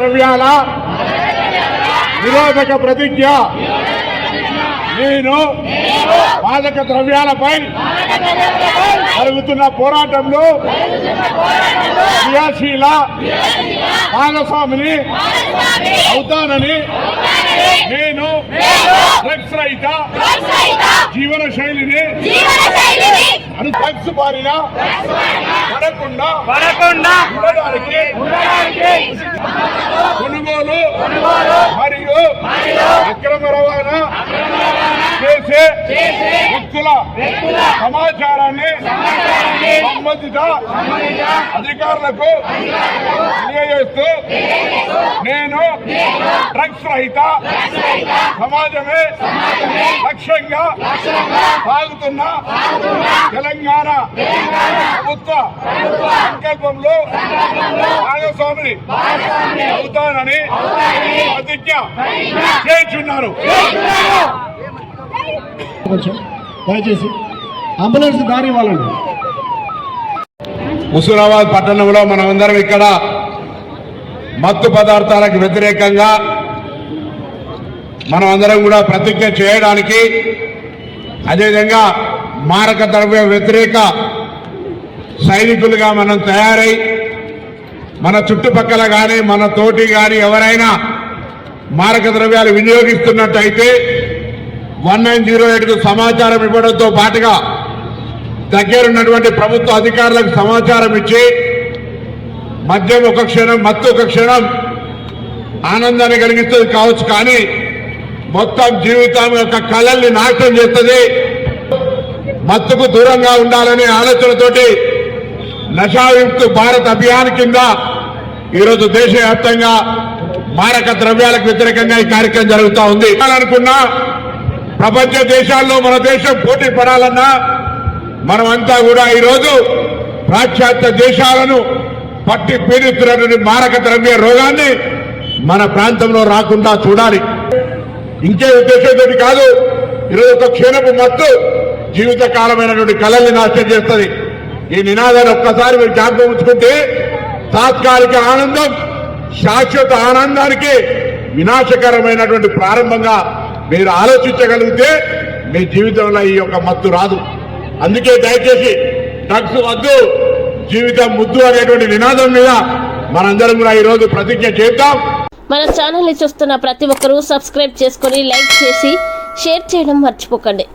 ద్రవ్యాల నిరోధక ప్రతిజ్ఞ. నేను మాదక ద్రవ్యాలపై జరుగుతున్న పోరాటంలో క్రియాశీల భాగస్వామిని అవుతానని నేను డ్రగ్స్ రహిత జీవన శైలిని బారిన పడకుండా పడకుండా ఉండడానికి కొనుగోలు మరియు వ్యక్తుల సమాచారాన్ని సంబంధిత అధికారులకు తెలియజేస్తూ నేను డ్రగ్స్ రహిత సమాజమే లక్ష్యంగా సాగుతున్న తెలంగాణ ప్రభుత్వ సంకల్పంలో భాగస్వామిని అవుతానని ప్రతిజ్ఞ చేయించున్నారు కొంచెం దయచేసి అంబులెన్స్ దారి ఇవ్వాలండి. హుసూరాబాద్ పట్టణంలో మనమందరం ఇక్కడ మత్తు పదార్థాలకు వ్యతిరేకంగా మనం అందరం కూడా ప్రతిజ్ఞ చేయడానికి అదేవిధంగా మారక ద్రవ్య వ్యతిరేక సైనికులుగా మనం తయారై మన చుట్టుపక్కల కానీ మన తోటి కానీ ఎవరైనా మారక ద్రవ్యాలు వినియోగిస్తున్నట్టయితే వన్ నైన్ జీరో ఎయిట్కు సమాచారం ఇవ్వడంతో పాటుగా దగ్గరున్నటువంటి ప్రభుత్వ అధికారులకు సమాచారం ఇచ్చి మద్యం ఒక క్షణం మత్తు ఒక క్షణం ఆనందాన్ని కలిగిస్తుంది కావచ్చు కానీ మొత్తం జీవితం యొక్క కళల్ని నాశనం చేస్తుంది. మత్తుకు దూరంగా ఉండాలనే ఆలోచనతోటి నషాయుక్త భారత్ అభియాన్ కింద ఈరోజు దేశవ్యాప్తంగా మారక ద్రవ్యాలకు వ్యతిరేకంగా ఈ కార్యక్రమం జరుగుతూ ఉంది. అనుకున్నా ప్రపంచ దేశాల్లో మన దేశం పోటీ పడాలన్నా మనమంతా కూడా ఈరోజు పాశ్చాత్య దేశాలను పట్టి పీడిస్తున్నటువంటి మారక ద్రవ్య రోగాన్ని మన ప్రాంతంలో రాకుండా చూడాలి. ఇంకే ఉద్దేశంతో కాదు ఈరోజు ఒక క్షీణపు మత్తు జీవితకాలమైనటువంటి కళల్ని నాశనం చేస్తుంది. ఈ నినాదాన్ని ఒక్కసారి మీరు జ్ఞాపకం ఉంచుకుంటే తాత్కాలిక ఆనందం శాశ్వత ఆనందానికి వినాశకరమైనటువంటి ప్రారంభంగా మీరు ఆలోచించగలిగితే మీ జీవితంలో ఈ యొక్క మత్తు రాదు. అందుకే దయచేసి డ్రగ్స్ వద్దు జీవితం ముద్దు అనేటువంటి నినాదం మీద మనందరం కూడా ఈరోజు ప్రతిజ్ఞ చేద్దాం. మన ఛానల్ని చూస్తున్న ప్రతి ఒక్కరూ సబ్స్క్రైబ్ చేసుకొని లైక్ చేసి షేర్ చేయడం మర్చిపోకండి.